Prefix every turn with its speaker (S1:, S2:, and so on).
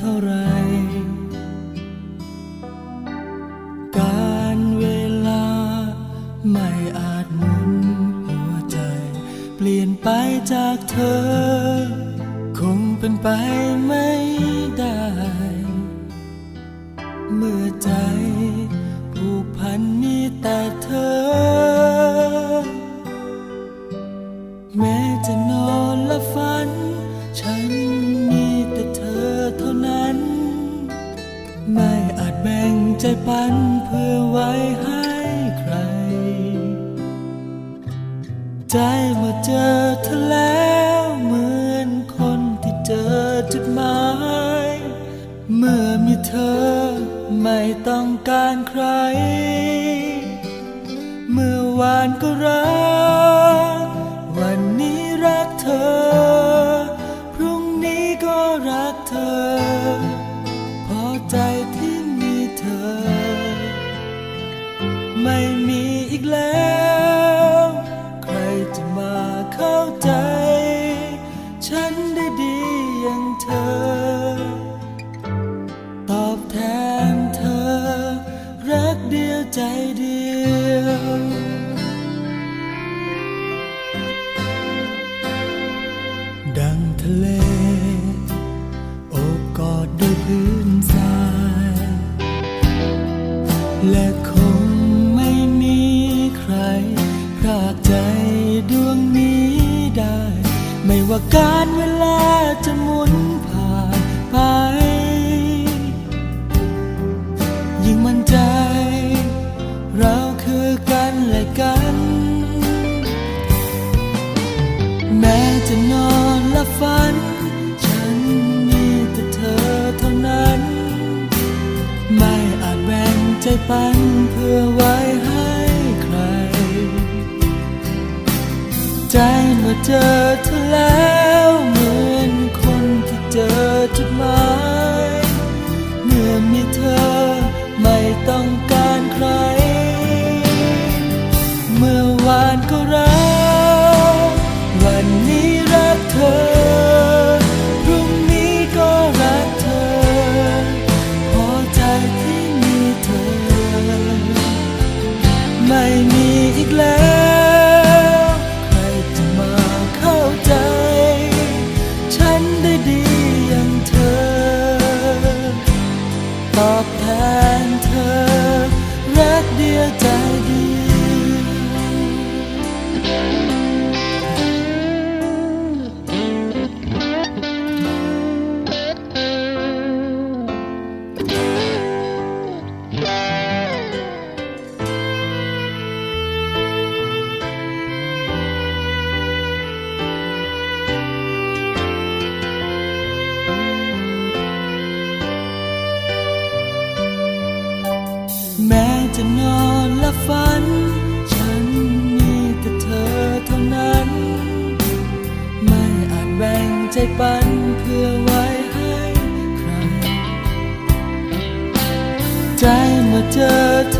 S1: เท่าไร การเวลาไม่อาจหมุนหัวใจ เปลี่ยนไปจากเธอ คงเป็นไปไม่ได้ เมื่อใจันเพื่อไว้ให้ใคร ใจเมื่อเจอเธอแล้วเหมือนคนที่เจอจุดหมาย เมื่อมีเธอไม่ต้องการใคร เมื่อวานก็รัก วันนี้รักเธอ ไม่มีอีกแล้ว ใครจะมาเข้าใจ ฉันได้ดีอย่างเธอ ตอบแทนเธอ รักเดียวใจเดียวดังทะเล โอบกอดด้วยพื้นทราย และคง ว่าการเวลาจะหมุนผ่านไป ยิ่งมั่นใจ เราคือกันและกัน แม้จะนอนและฝัน ฉันมีแต่เธอเท่านั้น ไม่อาจแบ่งใจปันเพื่อไว้ให้ใครใจเมื่อเจอเธอแล้ว ใจดีแม้จะนอน ฝัน ฉันมีแต่เธอเท่านั้น ไม่อาจแบ่งใจปันเพื่อไว้ให้ใคร ใจเมื่อเจอเธอ